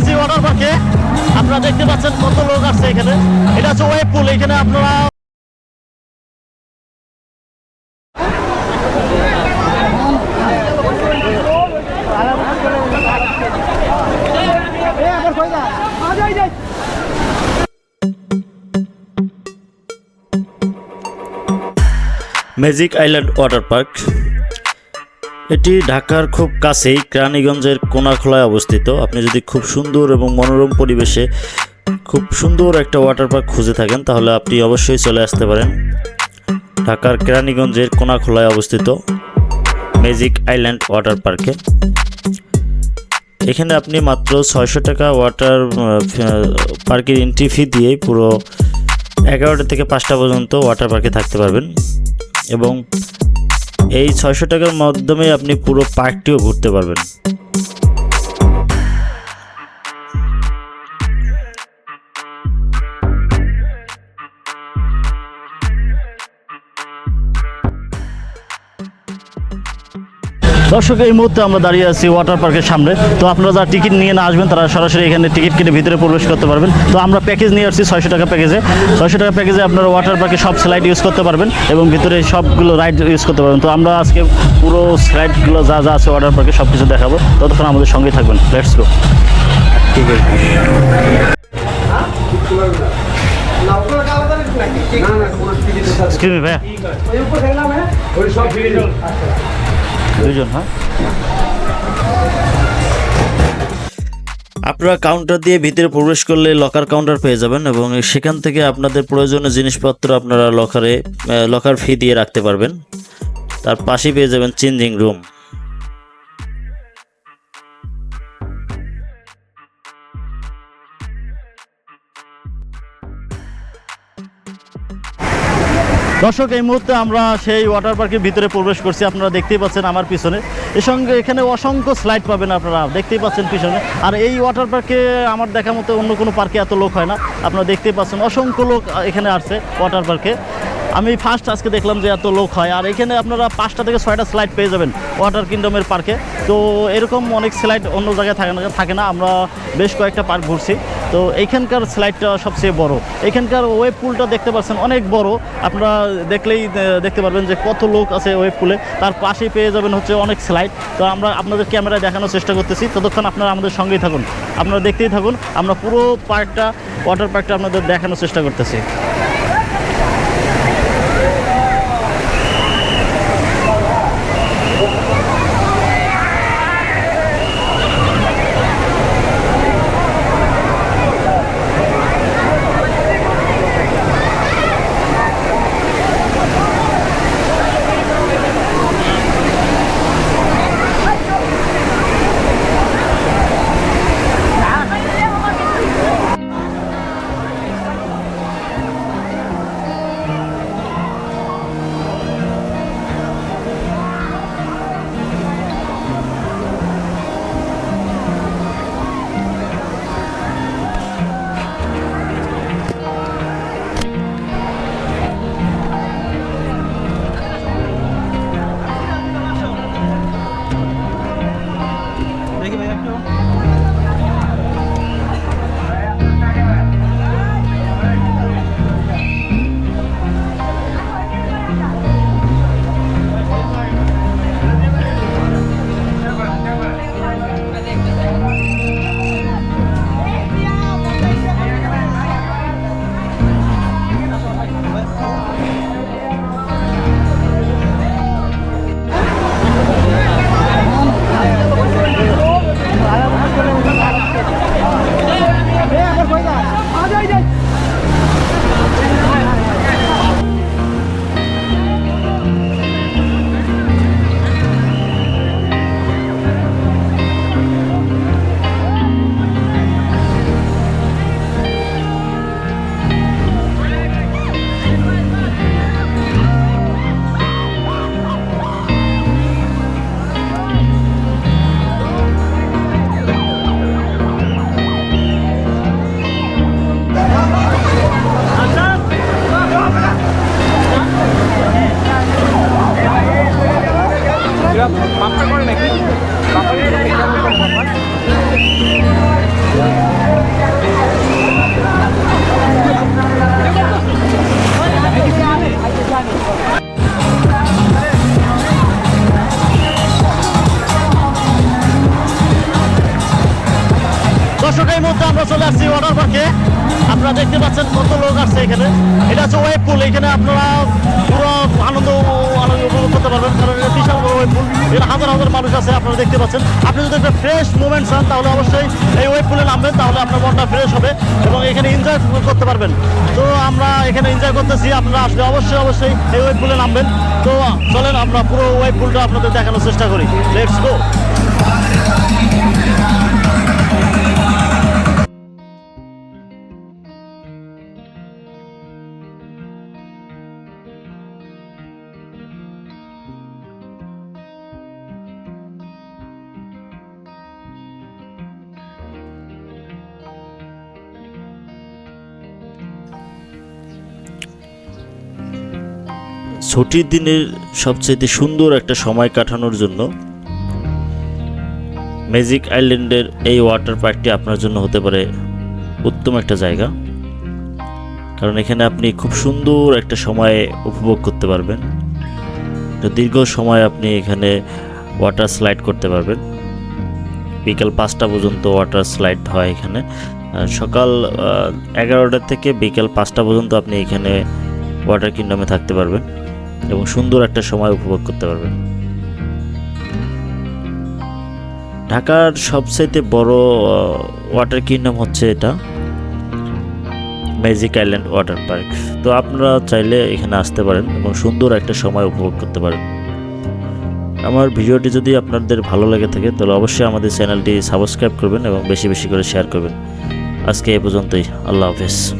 আসছি ওয়াটার পার্কে। আপনারা দেখতে পাচ্ছেন কত লোক আসছে এখানে। এটা হচ্ছে ওয়েব পুল, এখানে আপনারা ম্যাজিক আইল্যান্ড ওয়াটার পার্ক এটি ঢাকার খুব কাছেই কেরানীগঞ্জের কোনাখোলায় অবস্থিত। আপনি যদি খুব সুন্দর এবং মনোরম পরিবেশে খুব সুন্দর একটা ওয়াটার পার্ক খুঁজে থাকেন, তাহলে আপনি অবশ্যই চলে আসতে পারেন। ঢাকার কেরানীগঞ্জের কোনাখোলায় অবস্থিত ম্যাজিক আইল্যান্ড ওয়াটার পার্কে। এখানে আপনি মাত্র ছয়শো টাকা ওয়াটার পার্কের এন্ট্রি ফি দিয়েই পুরো এগারোটা থেকে পাঁচটা পর্যন্ত ওয়াটার পার্কে থাকতে পারবেন। এবং এই ছয়শো টাকার মাধ্যমে আপনি পুরো পার্কটিও ঘুরতে পারবেন। দর্শক এই মুহূর্তে আমরা দাঁড়িয়ে আছি ওয়াটার পার্কের সামনে। তো আপনারা যারা টিকিট নিয়ে না আসবেন তারা সরাসরি এখানে টিকিট কেটে ভিতরে প্রবেশ করতে পারবেন। তো আমরা প্যাকেজ নিয়ে আসছি ছয়শো টাকা প্যাকেজে ছয়শো টাকা প্যাকেজে আপনারা ওয়াটার পার্কে সব স্লাইড ইউজ করতে পারবেন এবং ভিতরে সবগুলো রাইড ইউজ করতে পারবেন। তো আমরা আজকে পুরো স্লাইডগুলো যা যা আছে ওয়াটার পার্কে সব কিছু দেখাবো। ততক্ষণ আমাদের সঙ্গেই থাকবেন। লেটস গো ঠিক আছে ভাইয়া। দুজন হ্যাঁ। আপনারা কাউন্টার দিয়ে ভিতরে প্রবেশ করলে লকার কাউন্টার পেয়ে যাবেন এবং সেখান থেকে আপনাদের প্রয়োজনীয় জিনিসপত্র আপনারা লকারে লকার ফি দিয়ে রাখতে পারবেন। তার পাশে পেয়ে যাবেন চেঞ্জিং রুম দর্শক, এই মুহূর্তে আমরা সেই ওয়াটার পার্কের ভিতরে প্রবেশ করছি। আপনারা দেখতেই পাচ্ছেন আমার পিছনে। এর সঙ্গে এখানে অসংখ্য স্লাইড পাবেন আপনারা। দেখতেই পাচ্ছেন পিছনে। আর এই ওয়াটার পার্কে আমার দেখা মতো অন্য কোনো পার্কে এত লোক হয় না। আপনারা দেখতেই পাচ্ছেন অসংখ্য লোক এখানে আসছে ওয়াটার পার্কে আমি ফার্স্ট আজকে দেখলাম যে এত লোক হয়, আর এখানে আপনারা পাঁচটা থেকে ছয়টা স্লাইড পেয়ে যাবেন ওয়াটার কিংডমের পার্কে তো এরকম অনেক স্লাইড অন্য জায়গায় থাকে না থাকে না, আমরা বেশ কয়েকটা পার্ক ঘুরছি। তো এইখানকার স্লাইডটা সবচেয়ে বড়। এখানকার ওয়েব পুলটা দেখতে পাচ্ছেন, অনেক বড়। আপনারা দেখলেই দেখতে পারবেন যে কত লোক আছে ওয়েব পুলে তার পাশেই পেয়ে যাবেন হচ্ছে অনেক স্লাইড তো আমরা আপনাদের ক্যামেরায় দেখানোর চেষ্টা করতেছি। ততক্ষণ আপনারা আমাদের সঙ্গেই থাকুন। আপনারা দেখতেই থাকুন, আমরা পুরো পার্কটা ওয়াটার পার্কটা আপনাদের দেখানোর চেষ্টা করতেছি। দর্শক এই মুহূর্তে আমরা চলে আসছি ওয়াটার পার্কে আপনারা দেখতে পাচ্ছেন কত লোক আসছে এখানে। এটা হচ্ছে ওয়েব পুল এখানে আপনারা পুরো আনন্দ আনন্দ উপভোগ করতে পারবেন। কারণ এটা বিশাল বড় ওয়েব পুল এখানে হাজার হাজার মানুষ আছে, আপনারা দেখতে পাচ্ছেন। আপনি যদি একটা ফ্রেশ মুভমেন্ট চান, তাহলে অবশ্যই এই ওয়েব পুলে নামবেন, তাহলে আপনার মনটা ফ্রেশ হবে এবং এখানে এনজয় করতে পারবেন। তো আমরা এখানে এনজয় করতেছি, আপনারা আসলে অবশ্যই অবশ্যই এই ওয়েব পুলে নামবেন। তো চলেন, আমরা পুরো ওয়েব পুলটা আপনাদের দেখানোর চেষ্টা করি। লেটস গো ছুটির দিনের সবচেয়ে সুন্দর একটা সময় কাটানোর জন্য ম্যাজিক আইল্যান্ডের এই ওয়াটার পার্কটি আপনার জন্য হতে পারে উত্তম একটা জায়গা। কারণ এখানে আপনি খুব সুন্দর একটা সময় উপভোগ করতে পারবেন। দীর্ঘ সময় আপনি এখানে ওয়াটার স্লাইড করতে পারবেন। বিকাল পাঁচটা পর্যন্ত ওয়াটার স্লাইড হয় এখানে। সকাল এগারোটা থেকে বিকাল পাঁচটা পর্যন্ত আপনি এখানে ওয়াটার কিংডমে থাকতে পারবেন। এবং সুন্দর একটা সময় উপভোগ করতে পারবেন। ঢাকার সবচাইতে বড় ওয়াটার কিংডম হচ্ছে এটা ম্যাজিক আইল্যান্ড ওয়াটার পার্ক তো আপনারা চাইলে এখানে আসতে পারেন এবং সুন্দর একটা সময় উপভোগ করতে পারেন। আমার ভিডিওটি যদি আপনাদের ভালো লেগে থাকে, তাহলে অবশ্যই আমাদের চ্যানেলটি সাবস্ক্রাইব করবেন এবং বেশি বেশি করে শেয়ার করবেন। আজকে এ পর্যন্তই। আল্লাহ হাফেজ।